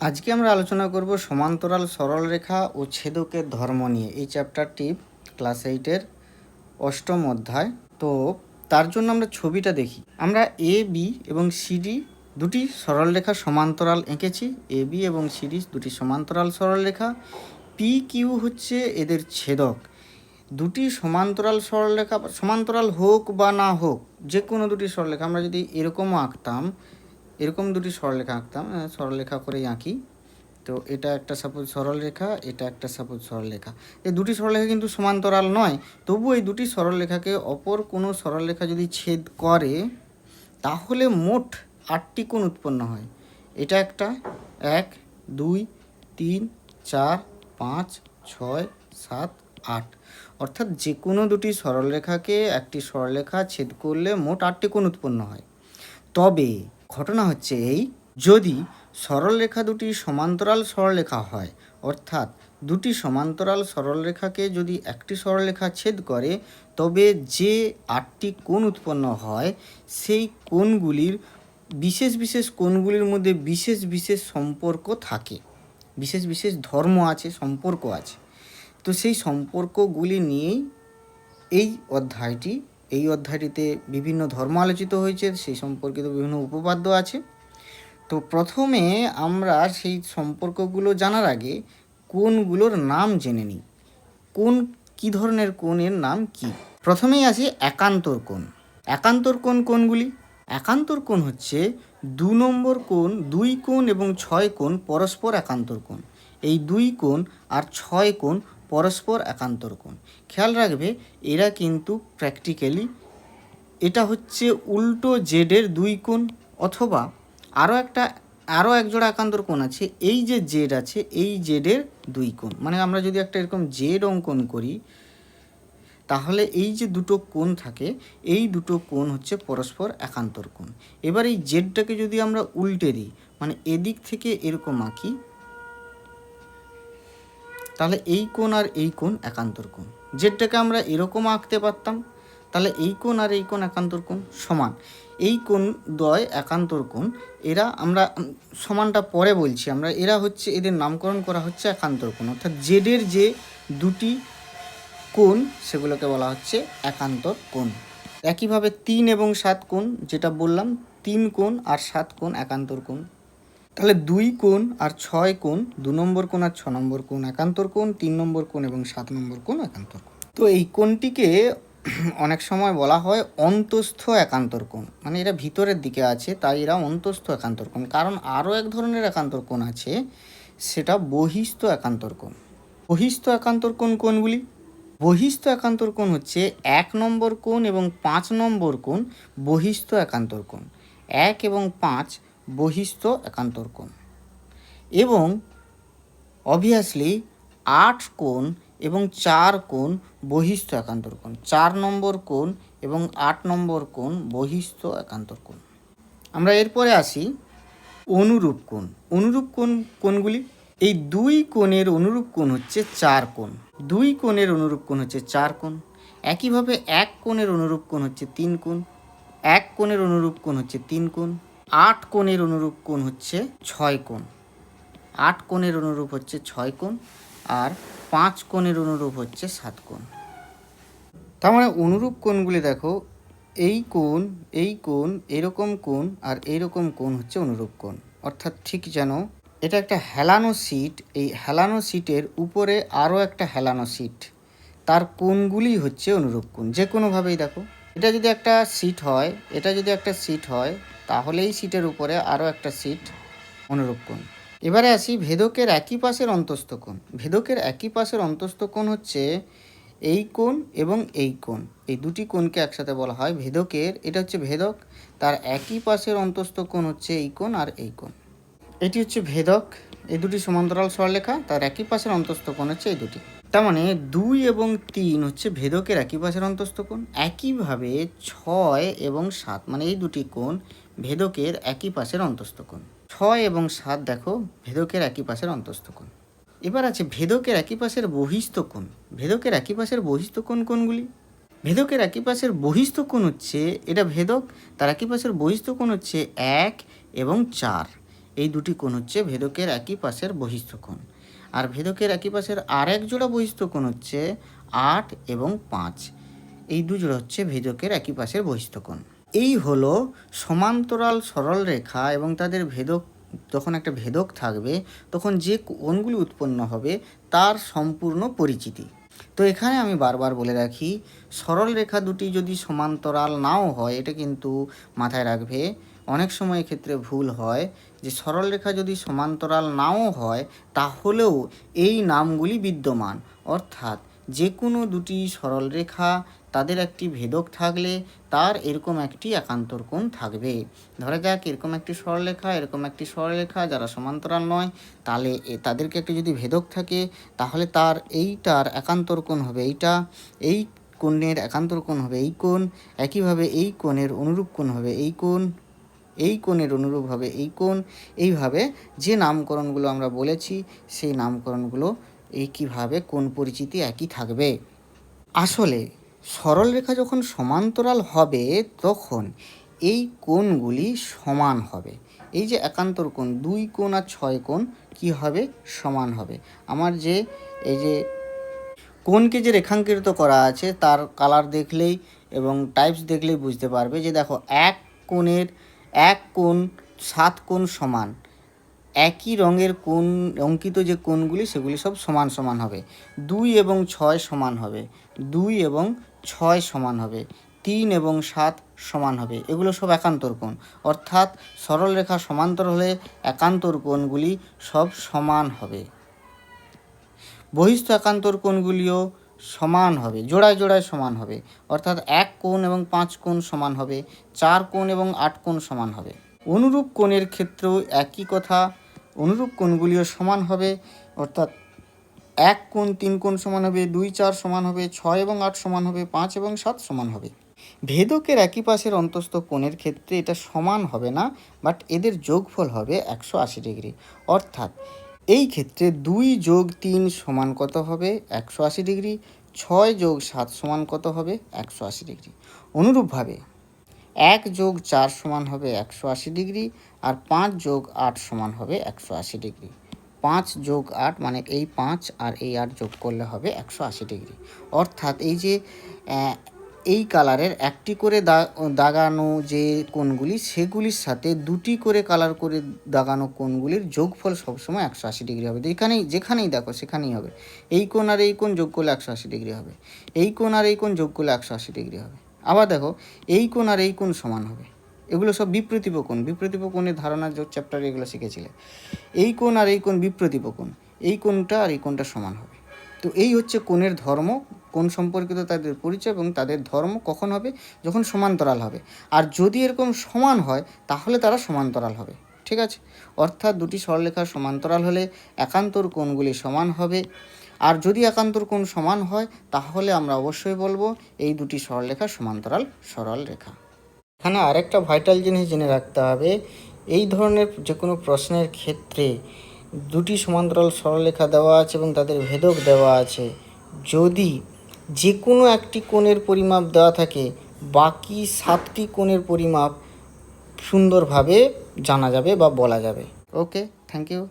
আজকে আমরা আলোচনা করব সমান্তরাল সরলরেখা ও ছেদকের ধর্ম নিয়ে এই চ্যাপ্টারটি ক্লাস এইটের অষ্টম অধ্যায়। তো তার জন্য আমরা ছবিটা দেখি। আমরা এ বি এবং সিডি দুটি সরল সরলরেখা সমান্তরাল এঁকেছি। এ বি এবং সিডি দুটি সমান্তরাল সরলরেখা পি কিউ হচ্ছে এদের ছেদক। দুটি সমান্তরাল সরলরেখা সমান্তরাল হোক বা না হোক যে কোনো দুটি সরলরেখা আমরা যদি এরকমও আঁকতাম এরকম দুটি সরলরেখা আঁকতাম সরলরেখা করেই আঁকি। তো এটা একটা সাপোজ সরলরেখা এটা একটা সাপোজ সরলরেখা এই দুটি সরলরেখা কিন্তু সমান্তরাল নয়, তবু এই দুটি সরলরেখাকে অপর কোনো সরলরেখা যদি ছেদ করে, তাহলে মোট আটটি কোণ উৎপন্ন হয়। এটা একটা, এক, দুই, তিন, চার, পাঁচ, ছয়, সাত, আট। অর্থাৎ যে কোনো দুটি সরলরেখাকে একটি সরলরেখা ছেদ করলে মোট আটটি কোণ উৎপন্ন হয়। তবে ঘটনা হচ্ছে এই, যদি সরলরেখা দুটি সমান্তরাল সরলরেখা হয়, অর্থাৎ দুটি সমান্তরাল সরলরেখাকে যদি একটি সরলরেখা ছেদ করে, তবে যে আটটি কোণ উৎপন্ন হয়, সেই কোণগুলির বিশেষ বিশেষ কোণগুলির মধ্যে বিশেষ বিশেষ সম্পর্ক থাকে। বিশেষ বিশেষ ধর্ম আছে, সম্পর্ক আছে। তো সেই সম্পর্কগুলি নিয়েই এই অধ্যায়টি এই অধ্যায়টিতে বিভিন্ন ধর্ম আলোচিত হয়েছে, সেই সম্পর্কিত বিভিন্ন উপপাদ্য আছে। তো প্রথমে আমরা সেই সম্পর্কগুলো জানার আগে কোনগুলোর নাম জেনে নিই। কোন, কি ধরনের কোণের নাম কি? প্রথমেই আসি একান্তর কোণ। একান্তর কোণ কোনগুলি একান্তর কোণ হচ্ছে দু নম্বর কোণ, দুই কোণ এবং ছয় কোণ পরস্পর একান্তর কোণ। এই দুই কোণ আর ছয় কোণ পরস্পর একান্তর কোণ। খেয়াল রাখবে, এরা কিন্তু প্র্যাকটিক্যালি এটা হচ্ছে উল্টো জেডের দুই কোণ অথবা আরও একটা আরও একজোড়া একান্তর কোণ আছে, এই যে জেড আছে, এই জেডের দুই কোণ। মানে আমরা যদি একটা এরকম জেড অঙ্কন করি, তাহলে এই যে দুটো কোণ থাকে, এই দুটো কোণ হচ্ছে পরস্পর একান্তর কোণ। এবার এই জেডটাকে যদি আমরা উল্টে দিই মানে এদিক থেকে এরকম আঁকি তাহলে এই কোণ আর এই কোণ একান্তর কোণ। জেডটাকে আমরা এরকম আঁকতে পারতাম, তাহলে এই কোণ আর এই কোণ একান্তর কোণ সমান। এই কোণ দ্বয় একান্তর কোণ, এরা আমরা সমানটা পরে বলছি, আমরা এরা হচ্ছে, এদের নামকরণ করা হচ্ছে একান্তর কোণ। অর্থাৎ জেডের যে দুটি কোণ, সেগুলোকে বলা হচ্ছে একান্তর কোণ। একইভাবে তিন এবং সাত কোণ, যেটা বললাম, তিন কোণ আর সাত কোণ একান্তর কোণ। তাহলে দুই কোণ আর ছয় কোণ, দু নম্বর কোণ আর ছ নম্বর কোণ, একান্তর কোণ, তিন নম্বর কোণ এবং সাত নম্বর কোণ, একান্তর কোণ। তো এই কোণটিকে অনেক সময় বলা হয় অন্তস্থ একান্তর কোণ। মানে এরা ভিতরের দিকে আছে, তাই এরা অন্তস্থ একান্তর কোণ। কারণ আরও এক ধরনের একান্তর কোণ আছে, সেটা বহিস্থ একান্তর কোণ। বহিস্থ একান্তর কোণ কোনগুলি বহিস্থ একান্তর কোণ হচ্ছে এক নম্বর কোণ এবং পাঁচ নম্বর কোণ বহিস্থ একান্তর কোণ। এক এবং পাঁচ বহিস্থ একান্তর কোণ। এবং অবভিয়াসলি আট কোণ এবং চার কোণ বহিস্থ একান্তর কোণ। চার নম্বর কোণ এবং আট নম্বর কোণ বহিস্থ একান্তর কোণ। আমরা এরপরে আসি অনুরূপ কোণ। অনুরূপ কোণ, কোণগুলি? এই দুই কোণের অনুরূপ কোণ হচ্ছে চার কোণ। দুই কোণের অনুরূপ কোণ হচ্ছে চার কোণ। একইভাবে এক কোণের অনুরূপ কোণ হচ্ছে তিন কোণ। এক কোণের অনুরূপ কোণ হচ্ছে তিন কোণ। আট কোণের অনুরূপ কোণ হচ্ছে ছয় কোণ। আট কোণের অনুরূপ হচ্ছে ছয় কোণ আর পাঁচ কোণের অনুরূপ হচ্ছে সাত কোণ। তার মানে অনুরূপ কোণগুলি দেখো, এই কোণ এই কোণ, এরকম কোণ আর এইরকম কোণ হচ্ছে অনুরূপ কোণ। অর্থাৎ ঠিক যেন এটা একটা হেলানো সিট, এই হেলানো সিটের উপরে আরও একটা হেলানো সিট, তার কোণগুলি হচ্ছে অনুরূপ কোণ। যে কোনোভাবেই দেখো, এটা যদি একটা সিট হয়, এটা যদি একটা সিট হয় তাহলে এই সিটের উপরে আরও একটা সিট অনুরূপ কোণ। এবারে আসি ভেদকের একই পাশের অন্তস্থ কোণ। ভেদকের একই পাশের অন্তস্থ কোণ হচ্ছে এই কোণ এবং এই কোণ। এই দুটি কোণকে একসাথে বলা হয় ভেদকের। এটা হচ্ছে ভেদক। তার একই পাশের অন্তস্থ কোণ হচ্ছে এই কোণ আর এই কোণ। এটি হচ্ছে ভেদক। এই দুটি সমান্তরাল সরলেখা তার একই পাশের অন্তস্থ কোণ হচ্ছে এই দুটি। তার মানে দুই এবং তিন হচ্ছে ভেদকের একই পাশের অন্তস্থ কোণ। একইভাবে ছয় এবং সাত মানে এই দুটি কোণ ভেদকের একই পাশের অন্তস্থ কোণ ছয় এবং সাত দেখো, ভেদকের একই পাশের অন্তস্থ কোণ এবার আছে ভেদকের একই পাশের বহিস্থ কোণ ভেদকের একই পাশের বহিস্থ কোণ কোনগুলি? ভেদকের একই পাশের বহিস্থ কোণ হচ্ছে, এটা ভেদক, তার একই পাশের বহিস্থ কোণ হচ্ছে এক এবং চার। এই দুটি কোণ হচ্ছে ভেদকের একই পাশের বহিস্থ কোণ আর ভেদকের একই পাশের আর এক জোড়া বহিস্থ কোণ হচ্ছে আট এবং পাঁচ। এই দু জোড়া হচ্ছে ভেদকের একই পাশের বহিস্থ কোণ এই হলো সমান্তরাল সরল রেখা এবং তাদের ভেদক, যখন একটা ভেদক থাকবে, তখন যে কোণগুলি উৎপন্ন হবে, তার সম্পূর্ণ পরিচিতি। তো এখানে আমি বারবার বলে রাখি, সরল রেখা দুটি যদি সমান্তরাল নাও হয়, এটা কিন্তু মাথায় রাখবে, অনেক সময় ক্ষেত্রে ভুল হয়, যে সরল রেখা যদি সমান্তরাল নাও হয়, তাহলেও এই নামগুলি বিদ্যমান। অর্থাৎ যে কোনো দুটি সরল রেখা তাদের একটি ভেদক থাকলে তার এরকম একটি একান্তর কোণ থাকবে। ধরা যাক, এরকম একটি সরলরেখা এরকম একটি সরলরেখা যারা সমান্তরাল নয়, তাহলে তাদেরকে একটি যদি ভেদক থাকে, তাহলে তার এইটার একান্তর কোণ হবে এইটা, এই কোণের একান্তর কোণ হবে এই কোণ, একইভাবে এই কোণের অনুরূপ কোণ হবে এই কোণ, এই কোণের অনুরূপ হবে এই কোণ। এইভাবে যে নামকরণগুলো আমরা বলেছি, সেই নামকরণগুলো একইভাবে কোণ পরিচিতি একই থাকবে। আসলে সরল রেখা যখন সমান্তরাল হবে, তখন এই কোণগুলি সমান হবে। এই যে একান্তর কোণ, দুই কোণ আর ছয় কোণ, কি হবে? সমান হবে। আমার যে এই যে কোণকে যে রেখাঙ্কিত করা আছে, তার কালার দেখলেই এবং টাইপস দেখলেই বুঝতে পারবে যে দেখো, এক কোণের এক কোণ, সাত কোণ সমান। একই রঙের কোণ, অঙ্কিত যে কোণগুলি, সেগুলি সব সমান সমান হবে। দুই এবং ছয় সমান হবে। দুই এবং ছয় সমান হবে, তিন এবং সাত সমান হবে। এগুলো সব একান্তর কোণ। অর্থাৎ সরল রেখা সমান্তর হলে একান্তর কোণগুলি সব সমান হবে। বহিস্থ একান্তর কোণগুলিও সমান হবে, জোড়ায় জোড়ায় সমান হবে। অর্থাৎ এক কোণ এবং পাঁচ কোণ সমান হবে, চার কোণ এবং আট কোণ সমান হবে। অনুরূপ কোণের ক্ষেত্রেও একই কথা, অনুরূপ কোণগুলিও সমান হবে, অর্থাৎ এক কোণ তিন কোণ সমান হবে, দুই চার সমান হবে, ছয় এবং আট সমান হবে, পাঁচ এবং সাত সমান হবে। ভেদকের একই পাশের অন্তস্থ কোণের ক্ষেত্রে এটা সমান হবে না বাট এদের যোগফল হবে একশো আশি ডিগ্রি। অর্থাৎ এই ক্ষেত্রে দুই যোগ তিন সমান কত হবে? একশো আশি ডিগ্রি। ছয় যোগ সাত সমান কত হবে? একশো আশি ডিগ্রি। অনুরূপভাবে এক যোগ চার সমান হবে একশো আশি ডিগ্রি আর পাঁচ যোগ আট সমান হবে একশো আশি ডিগ্রি। পাঁচ যোগ আট মানে এই পাঁচ আর এই আট যোগ করলে হবে একশো আশি ডিগ্রি। অর্থাৎ এই যে এই কালারের একটি করে দা- দাগানো যে কোণগুলি, সেগুলির সাথে দুটি করে কালার করে দাগানো কোণগুলির যোগফল সবসময় একশো আশি ডিগ্রি হবে। যেখানেই যেখানেই দেখো, সেখানেই হবে। এই কোণ আর এই কোণ যোগ করলে একশো আশি ডিগ্রি হবে। এই কোণ আর এই কোণ যোগ করলে একশো আশি ডিগ্রি হবে। আবার দেখো, এই কোণ আর এই কোণ সমান হবে। এগুলো সব কোণ বিপ্রতীপ কোণের ধারণার যে চ্যাপ্টারে এগুলো শিখেছিলে। এই কোণ আর এই কোণ কোণ এই কোণটা আর এই কোণটা সমান হবে। তো এই হচ্ছে কোণের ধর্ম, কোণ সম্পর্কিত তাদের পরিচয় এবং তাদের ধর্ম কখন হবে? যখন সমান্তরাল হবে। আর যদি এরকম সমান হয়, তাহলে তারা সমান্তরাল হবে। ঠিক আছে? অর্থাৎ দুটি সরলরেখার সমান্তরাল হলে একান্তর কোণগুলি সমান হবে। আর যদি একান্তর কোণ সমান হয়, তাহলে আমরা অবশ্যই বলব এই দুটি সরলরেখা সমান্তরাল সরল রেখা এখানে আরেকটা ভাইটাল জিনিস জেনে রাখতে হবে, এই ধরনের যে কোনো প্রশ্নের ক্ষেত্রে দুটি সমান্তরাল সরলরেখা দেওয়া আছে এবং তাদের ভেদক দেওয়া আছে। যদি যে কোনো একটি কোণের পরিমাপ দেওয়া থাকে, বাকি সাতটি কোণের পরিমাপ সুন্দরভাবে জানা যাবে বা বলা যাবে। Okay thank you